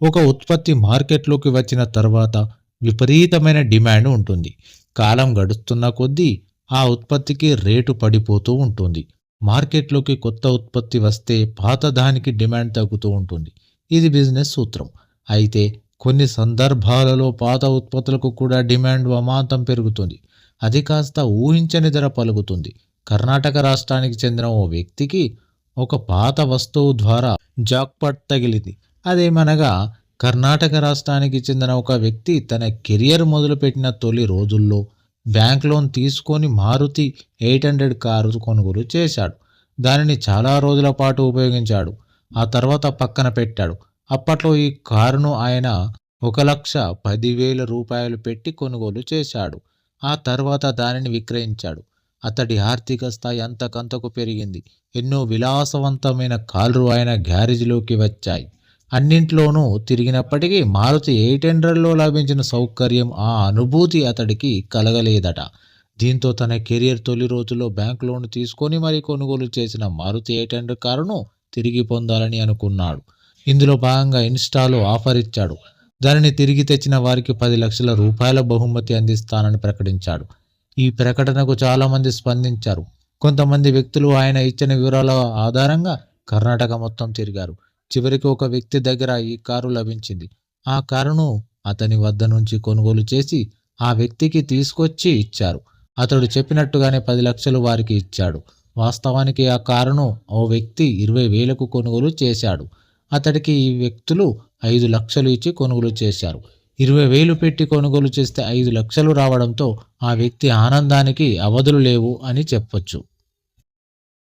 ఒక ఉత్పత్తి మార్కెట్లోకి వచ్చిన తర్వాత విపరీతమైన డిమాండ్ ఉంటుంది. కాలం గడుస్తున్న కొద్దీ ఆ ఉత్పత్తికి రేటు పడిపోతూ ఉంటుంది. మార్కెట్లోకి కొత్త ఉత్పత్తి వస్తే పాత దానికి డిమాండ్ తగ్గుతూ ఉంటుంది. ఇది బిజినెస్ సూత్రం. అయితే కొన్ని సందర్భాలలో పాత ఉత్పత్తులకు కూడా డిమాండ్ అమాంతం పెరుగుతుంది. అది కాస్త ఊహించని ధర పలుకుతుంది. కర్ణాటక రాష్ట్రానికి చెందిన ఓ వ్యక్తికి ఒక పాత వస్తువు ద్వారా జాక్పట్ తగిలింది. అదేమనగా కర్ణాటక రాష్ట్రానికి చెందిన ఒక వ్యక్తి తన కెరియర్ మొదలుపెట్టిన తొలి రోజుల్లో బ్యాంక్ లోన్ తీసుకొని మారుతి ఎయిట్ హండ్రెడ్ కారు కొనుగోలు చేశాడు. దానిని చాలా రోజుల పాటు ఉపయోగించాడు. ఆ తర్వాత పక్కన పెట్టాడు. అప్పట్లో ఈ కారును ఆయన ఒక లక్ష పదివేల రూపాయలు పెట్టి కొనుగోలు చేశాడు. ఆ తర్వాత దానిని విక్రయించాడు. అతడి ఆర్థిక స్థాయి అంతకంతకు పెరిగింది. ఎన్నో విలాసవంతమైన కార్లు ఆయన గ్యారేజ్లోకి వచ్చాయి. అన్నింట్లోనూ తిరిగినప్పటికీ మారుతి ఎయిట్ హండ్రెడ్లో లభించిన సౌకర్యం ఆ అనుభూతి అతడికి కలగలేదట. దీంతో తన కెరియర్ తొలి రోజుల్లో బ్యాంక్ లోన్ తీసుకొని మరీ కొనుగోలు చేసిన మారుతి ఎయిట్ హండ్రెడ్ కారును తిరిగి పొందాలని అనుకున్నాడు. ఇందులో భాగంగా ఇన్స్టాలో ఆఫర్ ఇచ్చాడు. దానిని తిరిగి తెచ్చిన వారికి పది లక్షల రూపాయల బహుమతి అందిస్తానని ప్రకటించాడు. ఈ ప్రకటనకు చాలామంది స్పందించారు. కొంతమంది వ్యక్తులు ఆయన ఇచ్చిన వివరాల ఆధారంగా కర్ణాటక మొత్తం తిరిగారు. చివరికి ఒక వ్యక్తి దగ్గర ఈ కారు లభించింది. ఆ కారును అతని వద్ద నుంచి కొనుగోలు చేసి ఆ వ్యక్తికి తీసుకొచ్చి ఇచ్చారు. అతడు చెప్పినట్టుగానే పది లక్షలు వారికి ఇచ్చాడు. వాస్తవానికి ఆ కారును ఓ వ్యక్తి ఇరవై వేలకు కొనుగోలు చేశాడు. అతడికి ఈ వ్యక్తులు ఐదు లక్షలు ఇచ్చి కొనుగోలు చేశారు. ఇరవై వేలు పెట్టి కొనుగోలు చేస్తే ఐదు లక్షలు రావడంతో ఆ వ్యక్తి ఆనందానికి అవధులు లేవు అని చెప్పొచ్చు.